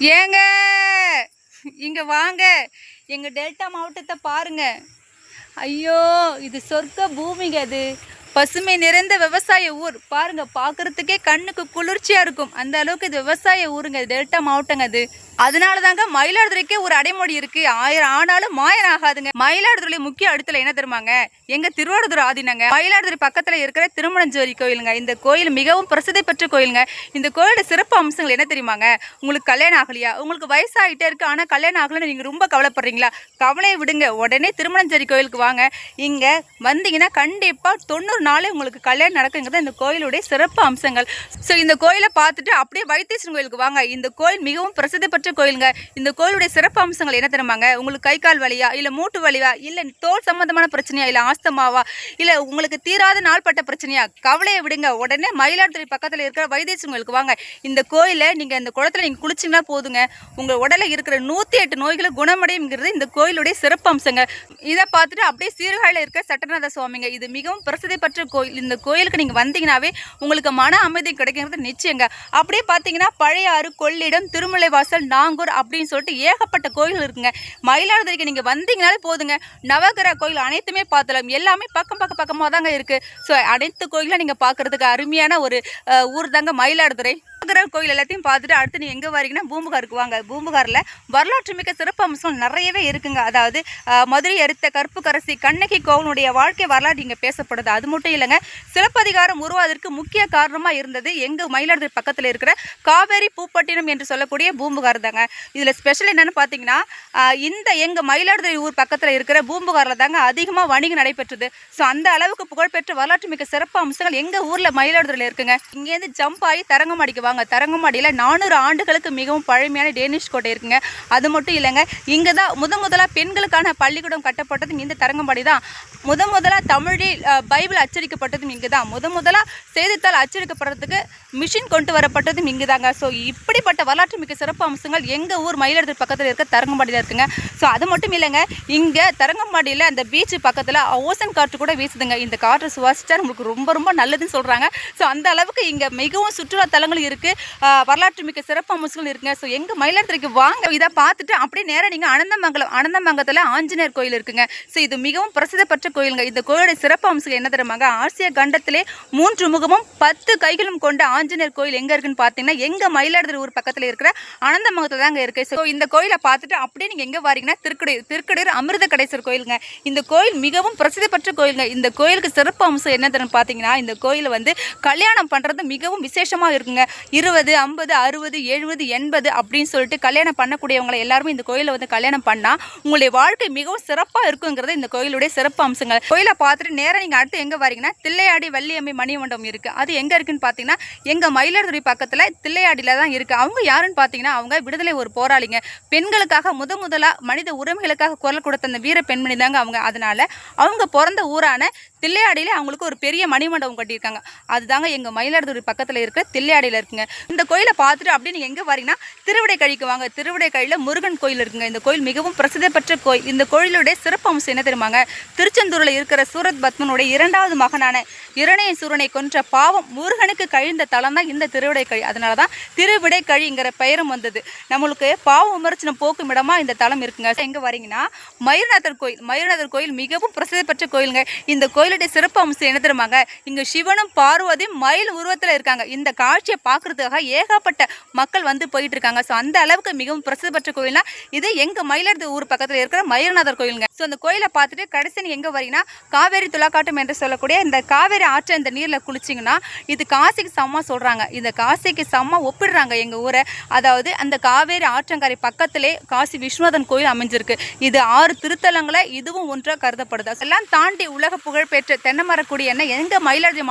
ஏங்க இங்க வாங்க. எங்க டெல்டா மாவட்டத்தை பாருங்க. ஐயோ இது சொர்க்க பூமிங்க அது. பசுமை நிறைந்த விவசாய ஊர். பாருங்க பார்க்கறதுக்கே கண்ணுக்கு குளிர்ச்சியா இருக்கும். அந்த அளவுக்கு இது விவசாய ஊருங்க டெல்டா மாவட்டங்க அது. அதனால தாங்க மயிலாடுதுறைக்கே ஒரு அடைமொழி இருக்கு. ஆயிரம் ஆனாலும் மாயன் ஆகாதுங்க மயிலாடுதுறை முக்கிய அடுத்துல என்ன தெரியுமாங்க? எங்க திருவாரூர் ஆதினங்க. மயிலாடுதுறை பக்கத்துல இருக்கிற திருமணஞ்சோரி கோயிலுங்க. இந்த கோயில் மிகவும் பிரசித்தி பெற்ற கோயிலுங்க. இந்த கோயிலோட சிறப்பு அம்சங்கள் என்ன தெரியுமாங்க? உங்களுக்கு கல்யாணம் ஆகலையா? உங்களுக்கு வயசாகிட்டே இருக்கு. ஆனா கல்யாணம் ஆகலைன்னு நீங்க ரொம்ப கவலைப்படுறீங்களா? கவலையை விடுங்க. உடனே திருமணஞ்சேரி கோயிலுக்கு வாங்க. இங்க வந்தீங்கன்னா கண்டிப்பா தொண்ணூறு நாளே உங்களுக்கு கல்யாணம் நடக்குங்கிறது இந்த கோயிலுடைய சிறப்பு அம்சங்கள். ஸோ இந்த கோயிலை பார்த்துட்டு அப்படியே வைத்தீஸ்வரன் கோயிலுக்கு வாங்க. இந்த கோயில் மிகவும் பிரசித்தி பெற்ற கோயிலுங்க இந்த கோயிலுடைய சிறப்பு அம்சங்கள் என்ன தருமாங்க உங்களுக்கு கை கால் வலியா இல்லை மூட்டு வலியா இல்லை தோல் சம்பந்தமான பிரச்சனையா இல்லை ஆஸ்தமாவா இல்லை உங்களுக்கு தீராத நாள்பட்ட பிரச்சனையா? கவலையை விடுங்க. உடனே மயிலாடுதுறை பக்கத்தில் இருக்கிற வைத்தீஸ்வரன் கோயிலுக்கு வாங்க. இந்த கோயிலை நீங்கள் இந்த குளத்துல நீங்கள் குளிச்சிங்கன்னா போதுங்க. உங்கள் உடலில் இருக்கிற நூற்றி எட்டு நோய்களை குணமடையுங்கிறது இந்த கோயிலுடைய சிறப்பு அம்சங்க. இதை பார்த்துட்டு அப்படியே சீர்காழியில் இருக்கிற சட்டநாத சுவாமிங்க இது மிகவும் பிரசித்தி பெற்ற கோயில். இந்த கோயிலுக்கு நீங்கள் வந்தீங்கன்னாவே உங்களுக்கு மன அமைதி கிடைக்கிறது நிச்சயங்க. அப்படியே பார்த்தீங்கன்னா பழையாறு கொள்ளிடம் திருமலைவாசல் நாங்கூர் அப்படின்னு சொல்லிட்டு ஏகப்பட்ட கோயில் இருக்குங்க. மயிலாடுதுறைக்கு நீங்கள் வந்தீங்கனாலே போதுங்க. நவகிரக கோயில் அனைத்துமே பார்த்துலாம் எல்லாமே பக்கம் பக்கம் பக்கமாக தாங்க இருக்குது ஸோ அனைத்து கோயிலும் நீங்கள் பார்க்குறதுக்கு அருமையான ஒரு ஊர் தாங்க மயிலாடுதுறை. நவகிரக கோயில் எல்லாத்தையும் பார்த்துட்டு அடுத்து நீங்கள் எங்கே வரீங்கன்னா பூம்புகாருக்கு வாங்க. பூம்புகாரில் வரலாற்று மிக்க சிறப்பு அம்சம் நிறையவே இருக்குங்க. அதாவது மதுரை அறுத்த கற்புக்கரசி கண்ணகி கோவனுடைய வாழ்க்கை வரலாறு இங்கே பேசப்படுது. அது மட்டும் இல்லைங்க சிலப்பதிகாரம் உருவாவதற்கு முக்கிய காரணமாக இருந்தது எங்கள் மயிலாடுதுறை பக்கத்தில் இருக்கிற காவேரி பூப்பட்டினம் என்று சொல்லக்கூடிய பூம்புகார் தாங்க. இதில் ஸ்பெஷல் என்னென்னு பார்த்தீங்கன்னா இந்த எங்கள் மயிலாடுதுறை ஊர் பக்கத்தில் இருக்கிற பூம்புகாரில் தாங்க அதிகமாக வணிகம் நடைபெற்றது. ஸோ அந்த அளவுக்கு புகழ்பெற்ற வரலாற்று மிக்க சிறப்பு அம்சங்கள் எங்கள் ஊரில் மயிலாடுதுறையில் இருக்குங்க. இங்கேருந்து ஜம்ப் ஆகி தரங்கம்பாடிக்கு வாங்க. தரங்கம்பாடியில் நானூறு ஆண்டுகளுக்கு மிகவும் பழமையான டேனிஷ் கோட்டை இருக்குங்க. அது மட்டும் இல்லைங்க இங்கே தான் முத முதலாக பெண்களுக்கான பள்ளிக்கூடம் கட்டப்பட்டதும் இந்த தரங்கம்பாடி தான். முத முதலாக தமிழில் பைபிள் அச்சடிக்கப்பட்டதும் இங்கே தான் முத முதலாக செய்தித்தாள் அச்சடிக்கப்படுறதுக்கு மிஷின் கொண்டு வரப்பட்டதும் இங்கே தாங்க ஸோ இப்படிப்பட்ட வரலாற்று மிக்க சிறப்பு அம்சங்கள் எங்கள் ஊர் மயிலாடுதுறை பக்கத்தில் இருக்க தரங்கம்பாடியில் இருக்குங்க. ஸோ அது மட்டும் இல்லைங்க இங்கே தரங்கம்பாடியில் அந்த பீச் பக்கத்தில் ஓசன் காற்று கூட வீசுதுங்க. இந்த காற்றை சுவாசித்தா நம்மளுக்கு ரொம்ப ரொம்ப நல்லதுன்னு சொல்கிறாங்க ஸோ அந்த அளவுக்கு இங்கே மிகவும் சுற்றுலா தலங்கள் இருக்குது வரலாற்று மிக்க சிறப்பு அம்சங்கள் இருக்குங்க. ஸோ எங்கள் மயிலாடுதுறைக்கு வாங்க. இதை பார்த்துட்டு அப்படியே நேராக நீங்கள் அனந்தமங்கலம் அனந்தமங்கலத்தில் ஆஞ்சநேயர் கோயில் இருக்குங்க. ஸோ இது மிகவும் பிரசித்த பெற்ற கோயிலுங்க. இந்த கோயிலுடைய சிறப்பு அம்சங்கள் என்ன தருமாங்க ஆசிய கண்டத்திலே மூன்று முகமும் பத்து கைகளும் கொண்ட ஆஞ்சநேயர் கோயில் எங்கே இருக்குன்னு பார்த்தீங்கன்னா எங்கள் மயிலாடுதுறை ஊர் பக்கத்தில் இருக்கிற அனந்தமங்கலத்தில் தாங்க இருக்கு. ஸோ இந்த கோயிலை பார்த்துட்டு அப்படியே நீங்கள் எங்கே வாரீங்கன்னா திருக்கடையூர் திருக்கடையூர் அமிர்த கடைசர் கோயிலுங்க. இந்த கோயில் மிகவும் பிரசித்தி பெற்ற கோயிலுங்க. இந்த கோயிலுக்கு சிறப்பு அம்சம் என்ன தெரியும் பார்த்தீங்கன்னா இந்த கோயில் வந்து கல்யாணம் பண்ணுறது மிகவும் விசேஷமாக இருக்குங்க. இருபது ஐம்பது அறுபது எழுபது எண்பது அப்படின்னு சொல்லிட்டு கல்யாணம் பண்ணக்கூடியவங்களை எல்லாருமே இந்த கோயிலை வந்து கல்யாணம் பண்ணால் உங்களுடைய வாழ்க்கை மிகவும் சிறப்பாக இருக்குங்கிறது இந்த கோயிலுடைய சிறப்பு அம்சங்கள். கோயிலை பார்த்துட்டு நேராக நீங்கள் அடுத்து எங்கே வரீங்கன்னா தில்லையாடி வள்ளியம்மை மணிமண்டபம் இருக்குது அது எங்கே இருக்குன்னு பார்த்தீங்கன்னா எங்கள் மயிலாடுதுறை பக்கத்தில் தில்லையாடியில் தான் இருக்குது அவங்க யாருன்னு பார்த்தீங்கன்னா அவங்க விடுதலை ஒரு போராளிங்க. பெண்களுக்காக முத முதலாக மனித உரிமைகளுக்காக குரல் கொடுத்த அந்த வீர பெண்மணி தாங்க அவங்க. அதனால் அவங்க பிறந்த ஊரான தில்லையாடியிலே அவங்களுக்கு ஒரு பெரிய மணிமண்டபம் கட்டியிருக்காங்க. அதுதாங்க எங்கள் மயிலாடுதுறை பக்கத்தில் இருக்கிற தில்லையாடியில் இருக்குங்க. இந்த கோயிலை பார்த்துட்டு அப்படியே நீங்கள் எங்கே வரீங்கன்னா திருவிடை கழிக்கு வாங்க. திருவிடை கழியில் முருகன் கோயில் இருக்குங்க. இந்த கோயில் மிகவும் பிரசித்தி பெற்ற கோயில். இந்த கோயிலுடைய சிறப்பு அம்சம் என்ன தெரியுமாங்க? திருச்செந்தூரில் இருக்கிற சூரத் பத்மனுடைய இரண்டாவது மகனான இரணைய சூரனை கொன்ற பாவம் முருகனுக்கு கழிந்த தலம் தான் இந்த திருவிடைக்கழி. அதனால தான் திருவிடை கழிங்கிற பெயரும் வந்தது. நம்மளுக்கு பாவ விமர்சனம் போக்கும் இடமா இந்த தலம் இருக்குங்க. எங்கே வரீங்கன்னா மயூரநாதர் கோயில். மயூரநாதர் கோயில் மிகவும் பிரசித்தி பெற்ற கோயிலுங்க. இந்த கோயில் கோயிலுடைய சிறப்பு அம்சம் என்ன தெரியுமாங்க? இங்கே சிவனும் பார்வதியும் மயில் உருவத்தில் இருக்காங்க. இந்த காட்சியை பார்க்கறதுக்காக ஏகப்பட்ட மக்கள் வந்து போயிட்டு இருக்காங்க. ஸோ அந்த அளவுக்கு மிகவும் பிரசித்தி பெற்ற கோயில்னா இது எங்க மயிலாடுதுறை ஊர் பக்கத்தில் இருக்கிற மயூரநாதர் கோயிலுங்க. ஸோ அந்த கோயிலை பார்த்துட்டு கடைசி நீங்க எங்கே வரீங்கன்னா காவேரி துலாக்காட்டம் என்று சொல்லக்கூடிய இந்த காவேரி ஆற்று இந்த நீரில் குளிச்சிங்கன்னா இது காசிக்கு சமமாக சொல்கிறாங்க இந்த காசிக்கு சமமாக ஒப்பிடுறாங்க எங்கள் ஊரை. அதாவது அந்த காவேரி ஆற்றங்கரை பக்கத்திலே காசி விஸ்வநாதன் கோயில் அமைஞ்சிருக்கு. இது ஆறு திருத்தலங்களை இதுவும் ஒன்றாக கருதப்படுது. எல்லாம் தாண்டி உலக புகழ்பெற்ற தென்னை என்ன எங்கள் மயிலாடுதுறை மாவட்டம்